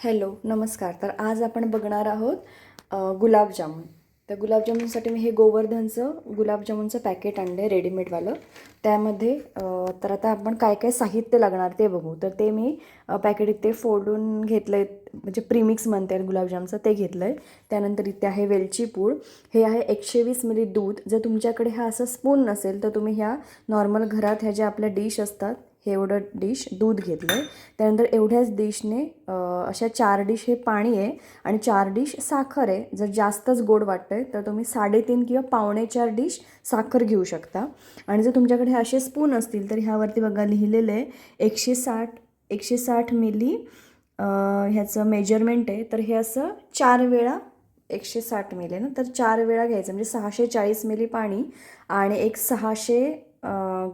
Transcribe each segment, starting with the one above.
Hello नमस्कार. तर आज आपण बघणार आहोत गुलाबजामुन. तर गुलाबजामुनसाठी मी हे गोवर्धनचं गुलाबजामुनचं पॅकेट आणलं आहे रेडीमेडवालं. त्यामध्ये तर आता आपण काय काय साहित्य लागणार ते बघू. तर ते मी पॅकेट इथे फोडून घेतलं आहे म्हणजे प्रीमिक्स म्हणते गुलाबजामचं ते घेतलं आहे त्यानंतर इथे आहे वेलची पूड. हे आहे एकशे वीस मिली दूध. जर तुमच्याकडे हा असं स्पून नसेल तर तुम्ही ह्या नॉर्मल घरात ह्या ज्या आपल्या डिश असतात हे एवढं डिश दूध घेतलं आहे त्यानंतर एवढ्याच डिशने अशा चार डिश हे पाणी आहे आणि चार डिश साखर आहे. जर जास्तच गोड वाटतं आहे तर तुम्ही साडेतीन किंवा पावणे चार डिश साखर घेऊ शकता. आणि जर तुमच्याकडे असे स्पून असतील तर ह्यावरती बघा लिहिलेलं आहे एकशे साठ एकशे साठ मिली ह्याचं मेजरमेंट आहे. तर हे असं चार वेळा एकशे साठ मिली आहे ना? तर चार वेळा घ्यायचं. म्हणजे सहाशे चाळीस मिली पाणी आणि एक सहाशे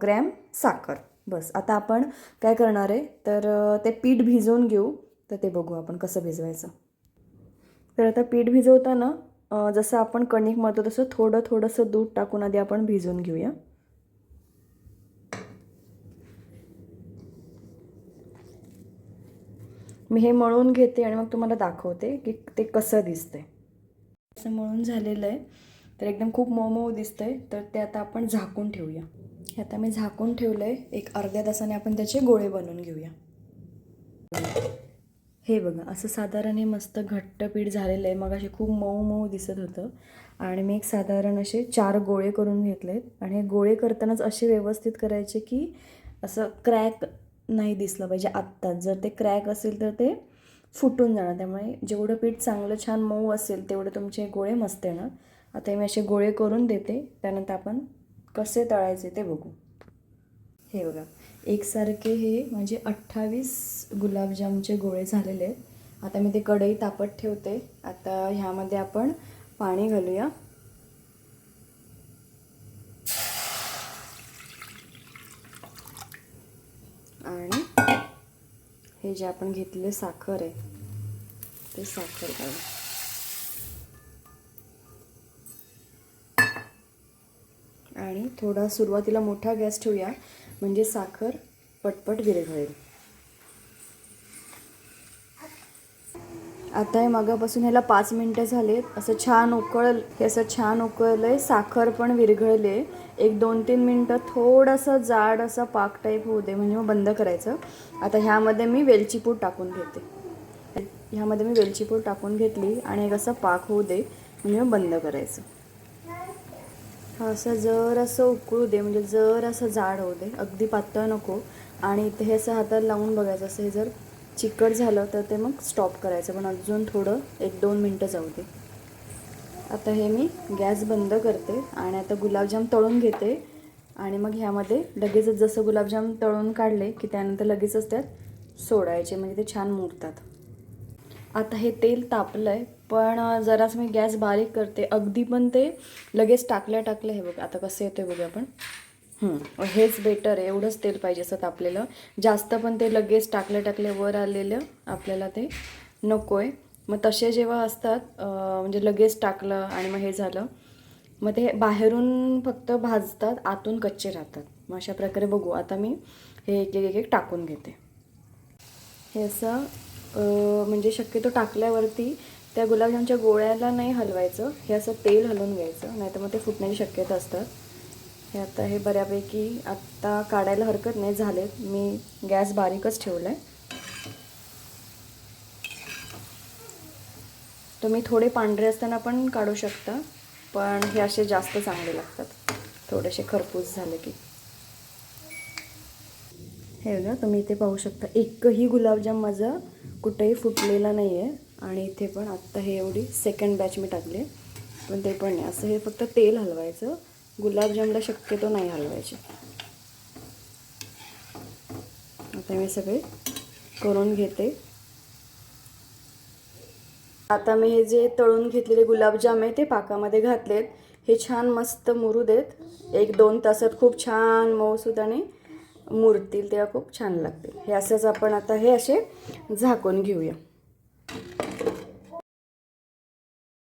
ग्रॅम साखर. बस आता आपण काय करणार आहे? तर ते पीठ भिजवून घेऊ. तर ते बघू आपण कसं भिजवायचं. तर आता पीठ भिजवताना जसं आपण कणिक मळतो तसं थोडं थोडंसं दूध टाकून आधी आपण भिजवून घेऊया. मी हे मळून घेते आणि मग तुम्हाला दाखवते की ते कसं दिसतंय. असं मळून झालेलं आहे. तर एकदम खूप मऊ मऊ दिसतंय. तर ते आता आपण झाकून ठेवूया. हे आता मी झाकून ठेवलं आहे एक अर्ध्या तासाने आपण त्याचे गोळे बनवून घेऊया. हे बघा असं साधारण हे मस्त घट्ट पीठ झालेलं आहे. मग असे खूप मऊ मऊ दिसत होतं. आणि मी एक साधारण असे चार गोळे करून घेतलेत. आणि हे गोळे करतानाच असे व्यवस्थित करायचे की असं क्रॅक नाही दिसलं पाहिजे आत्ताच. जर ते क्रॅक असेल तर ते फुटून जाणार. त्यामुळे जेवढं पीठ चांगलं छान मऊ असेल तेवढे तुमचे गोळे मस्त येणार. आता हे मी असे गोळे करून देते. त्यानंतर आपण कसे तळायचे ते बघू. हे बघा. एकसारखे हे म्हणजे अठ्ठावीस गुलाबजामचे गोळे झालेले आहेत. आता मी ते कढई तापत ठेवते. आता ह्यामध्ये आपण पाणी घालूया. आणि हे जे आपण घेतले साखर आहे ते साखर घालू आणि थोडा सुरुवातीला मोठा गॅस ठेवूया म्हणजे साखर पटपट विरघळेल. आता हे मागापासून ह्याला पाच मिनटं झालेत. असं छान उकळ हे असं छान उकळलं आहे साखर पण विरघळले. एक दोन तीन मिनटं थोडंसं जाड असं पाक टाईप होऊ दे म्हणजे मग बंद करायचं. आता ह्यामध्ये मी वेलचीपूड टाकून घेते. ह्यामध्ये मी वेलचीपूड टाकून घेतली आणि एक असं पाक होऊ दे म्हणजे मग बंद करायचं. असं जर असं उकळू दे म्हणजे जर असं जाड होऊ दे अगदी पातळ नको. आणि इथे हे असं हाताला लावून बघायचं असं हे जर चिकट झालं तर ते मग स्टॉप करायचं. पण अजून थोडं एक दोन मिनटं जाऊ दे. आता हे मी गॅस बंद करते आणि आता गुलाबजाम तळून घेते. आणि मग ह्यामध्ये लगेचच जसं गुलाबजाम तळून काढले की त्यानंतर लगेचच त्यात सोडायचे म्हणजे ते छान मुरतात. आता हे तेल तापलं आहे पण जरास मी गॅस बारीक करते. अगदी पण ते लगेच टाकल्या टाकलं हे बघ आता कसं येतं बघूया आपण. हेच बेटर आहे. एवढंच तेल पाहिजे असं तापलेलं. जास्त पण ते लगेच टाकल्या टाकल्या वर आलेलं आपल्याला ते नको आहे मग तसे जेव्हा असतात म्हणजे लगेच टाकलं आणि मग हे झालं मग ते बाहेरून फक्त भाजतात आतून कच्चे राहतात. मग अशा प्रकारे बघू. आता मी हे एक एक एक एक टाकून घेते. हे असं म्हणजे शक्यतो टाकल्यावरती त्या गुलाबजामच्या गोळ्याला नाही हलवायचं हे असं तेल हलवून घ्यायचं नाहीतर मग ते फुटण्याची शक्यता असतात. हे आता हे बऱ्यापैकी आत्ता काढायला हरकत नाही झालेत मी गॅस बारीकच ठेवला आहे तुम्ही थोडे पांढरे असताना पण काढू शकता पण हे असे जास्त चांगले लागतात. थोडेसे खरपूस झाले की. हे बघा तुम्ही इथे पाहू शकता एकही गुलाबजाम माझा कुठेही फुटलेला नाही आहे आणि इथे पण आत्ता हे एवढी सेकंड बॅच मी टाकली आहे. पण ते पण नाही. असं हे फक्त तेल हलवायचं. गुलाबजामला शक्यतो नाही हलवायचे. आता मी सगळे करून घेते. आता मी हे जे तळून घेतलेले गुलाबजाम आहे ते पाकामध्ये घातलेत. हे छान मस्त मुरू देत. एक दोन तासात खूप छान मऊसूत आणि मुरतील तेव्हा खूप छान लागतील. हे असंच आपण आता हे असे झाकून घेऊया. Thank you.